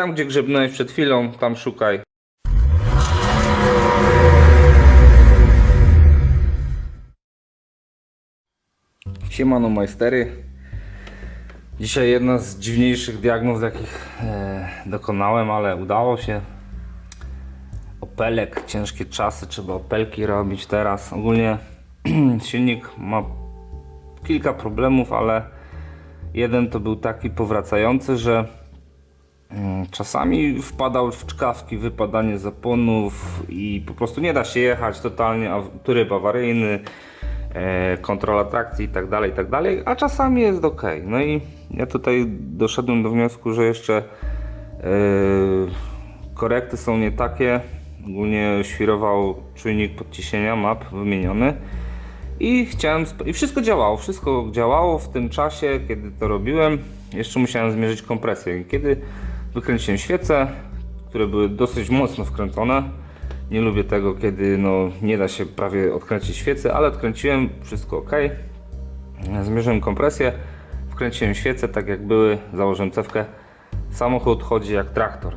tam gdzie grzebnąłeś przed chwilą, tam szukaj. Siemano majstery. Dzisiaj jedna z dziwniejszych diagnoz jakich e, dokonałem, ale udało się. Opelek, ciężkie czasy, trzeba opelki robić teraz. Ogólnie silnik ma kilka problemów, ale jeden to był taki powracający, że czasami wpadał w czkawki, wypadanie zaponów i po prostu nie da się jechać totalnie, a tryb awaryjny, e, kontrola trakcji i tak dalej, i tak a czasami jest ok. No i ja tutaj doszedłem do wniosku, że jeszcze e, korekty są nie takie. Ogólnie świrował czujnik podciśnienia map wymieniony. I chciałem. I wszystko działało. Wszystko działało w tym czasie, kiedy to robiłem. Jeszcze musiałem zmierzyć kompresję. Kiedy wykręciłem świece, które były dosyć mocno wkręcone. Nie lubię tego, kiedy no, nie da się prawie odkręcić świece, ale odkręciłem, wszystko ok. Zmierzyłem kompresję, wkręciłem świece tak jak były, założyłem cewkę. Samochód chodzi jak traktor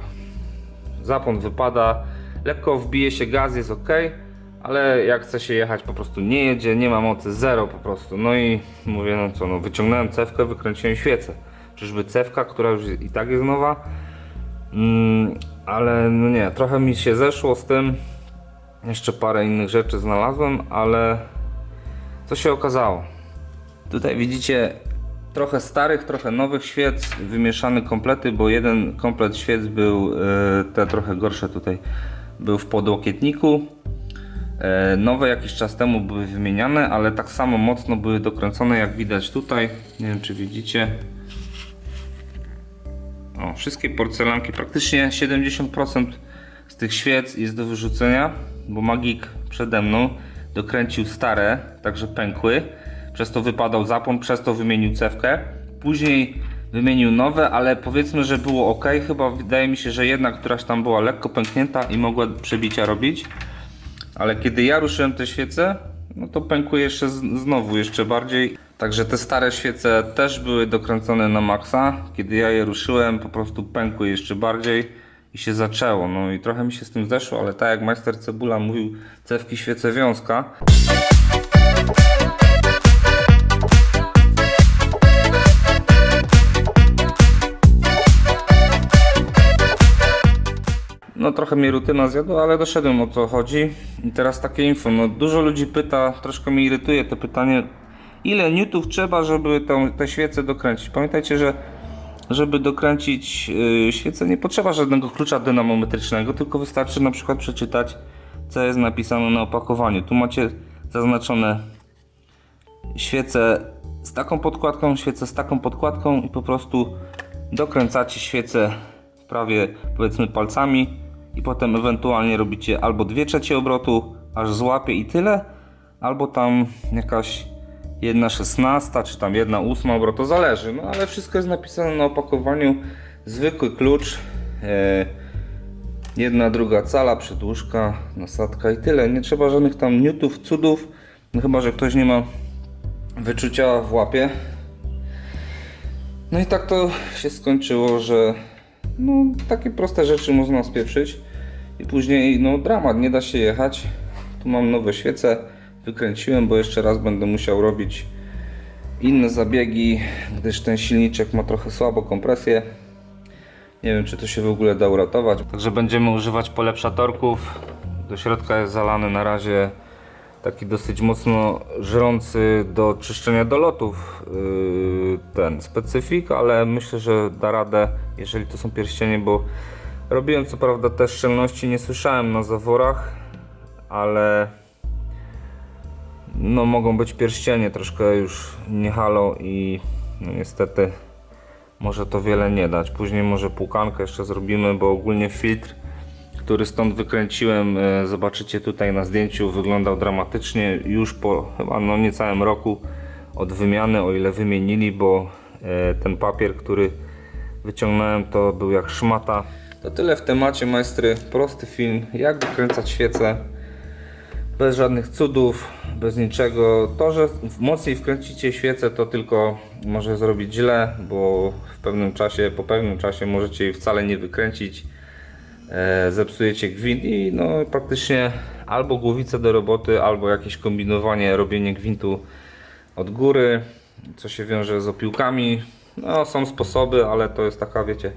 zapłon wypada, lekko wbije się gaz, jest ok, ale jak chce się jechać po prostu nie jedzie, nie ma mocy, zero po prostu. No i mówię, no co, no wyciągnąłem cewkę, wykręciłem świecę. Czyżby cewka, która już i tak jest nowa? Mm, ale no nie, trochę mi się zeszło z tym. Jeszcze parę innych rzeczy znalazłem, ale co się okazało? Tutaj widzicie trochę starych, trochę nowych świec, wymieszane komplety, bo jeden komplet świec był, e, te trochę gorsze tutaj, był w podłokietniku. E, Nowe jakiś czas temu były wymieniane, ale tak samo mocno były dokręcone jak widać tutaj. Nie wiem czy widzicie. O, wszystkie porcelanki, praktycznie 70% z tych świec jest do wyrzucenia, bo Magik przede mną dokręcił stare, także pękły. Przez to wypadał zapłon, przez to wymienił cewkę. Później wymienił nowe, ale powiedzmy, że było ok. Chyba wydaje mi się, że jedna któraś tam była lekko pęknięta i mogła przebicia robić. Ale kiedy ja ruszyłem te świece, no to pękły jeszcze znowu, jeszcze bardziej. Także te stare świece też były dokręcone na maksa. Kiedy ja je ruszyłem, po prostu pękły jeszcze bardziej i się zaczęło. No i trochę mi się z tym zeszło, ale tak jak majster Cebula mówił, cewki świece wiązka. No trochę mnie rutyna zjadła, ale doszedłem o co chodzi. I teraz takie info. No dużo ludzi pyta, troszkę mnie irytuje to pytanie, ile newtów trzeba, żeby tą, te świece dokręcić. Pamiętajcie, że żeby dokręcić yy, świecę nie potrzeba żadnego klucza dynamometrycznego, tylko wystarczy na przykład przeczytać co jest napisane na opakowaniu. Tu macie zaznaczone świecę z taką podkładką, świecę z taką podkładką i po prostu dokręcacie świecę prawie powiedzmy palcami i potem ewentualnie robicie albo 2 trzecie obrotu, aż złapie i tyle, albo tam jakaś 1 szesnasta, czy tam 1 ósma to zależy, no ale wszystko jest napisane na opakowaniu, zwykły klucz, e, jedna druga cala, przedłużka, nasadka i tyle, nie trzeba żadnych tam newtów, cudów, no chyba, że ktoś nie ma wyczucia w łapie, no i tak to się skończyło, że no, takie proste rzeczy można spieprzyć. I później no dramat, nie da się jechać. Tu mam nowe świece, wykręciłem, bo jeszcze raz będę musiał robić inne zabiegi, gdyż ten silniczek ma trochę słabo kompresję. Nie wiem, czy to się w ogóle da uratować. Także będziemy używać polepszatorków. Do środka jest zalany na razie taki dosyć mocno żrący do czyszczenia dolotów yy, ten specyfik, ale myślę, że da radę, jeżeli to są pierścienie, bo robiłem co prawda te szczelności, nie słyszałem na zaworach, ale no mogą być pierścienie, troszkę już nie halo i no niestety może to wiele nie dać. Później może płukankę jeszcze zrobimy, bo ogólnie filtr który stąd wykręciłem, e, zobaczycie tutaj na zdjęciu, wyglądał dramatycznie już po chyba no niecałym roku od wymiany, o ile wymienili, bo e, ten papier, który wyciągnąłem to był jak szmata. To tyle w temacie majstry, prosty film, jak wykręcać świecę, bez żadnych cudów, bez niczego. To, że mocniej wkręcicie świecę, to tylko może zrobić źle, bo w pewnym czasie, po pewnym czasie możecie jej wcale nie wykręcić. E, zepsujecie gwint i no praktycznie albo głowice do roboty, albo jakieś kombinowanie, robienie gwintu od góry, co się wiąże z opiłkami. No są sposoby, ale to jest taka, wiecie,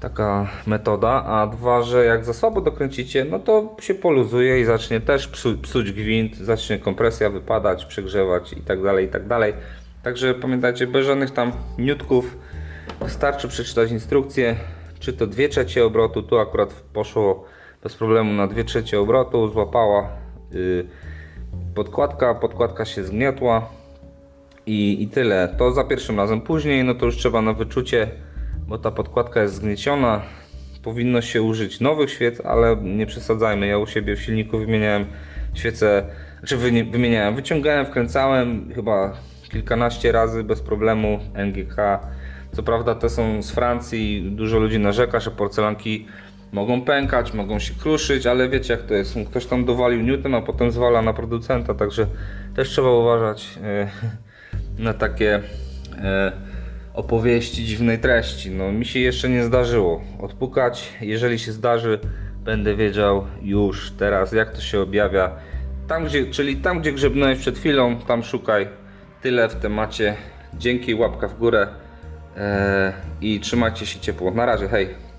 taka metoda, a dwa, że jak za słabo dokręcicie, no to się poluzuje i zacznie też psu, psuć gwint, zacznie kompresja wypadać, przegrzewać i tak dalej, i tak dalej. Także pamiętajcie, bez żadnych tam niutków, wystarczy przeczytać instrukcję, czy to 2 trzecie obrotu, tu akurat poszło bez problemu na 2 trzecie obrotu, złapała yy, podkładka, podkładka się zgniotła, i, I tyle. To za pierwszym razem. Później, no to już trzeba na wyczucie, bo ta podkładka jest zgnieciona. Powinno się użyć nowych świec, ale nie przesadzajmy. Ja u siebie w silniku wymieniałem świece, czy wy, wymieniałem, wyciągałem, wkręcałem chyba kilkanaście razy bez problemu NGK. Co prawda te są z Francji, dużo ludzi narzeka, że porcelanki mogą pękać, mogą się kruszyć, ale wiecie jak to jest. Ktoś tam dowalił Newton, a potem zwala na producenta, także też trzeba uważać. e, na takie e, opowieści dziwnej treści. No, mi się jeszcze nie zdarzyło odpukać. Jeżeli się zdarzy, będę wiedział już teraz, jak to się objawia. Tam, gdzie, czyli tam, gdzie grzebnąłeś przed chwilą, tam szukaj. Tyle w temacie. Dzięki, łapka w górę e, i trzymajcie się ciepło. Na razie, hej.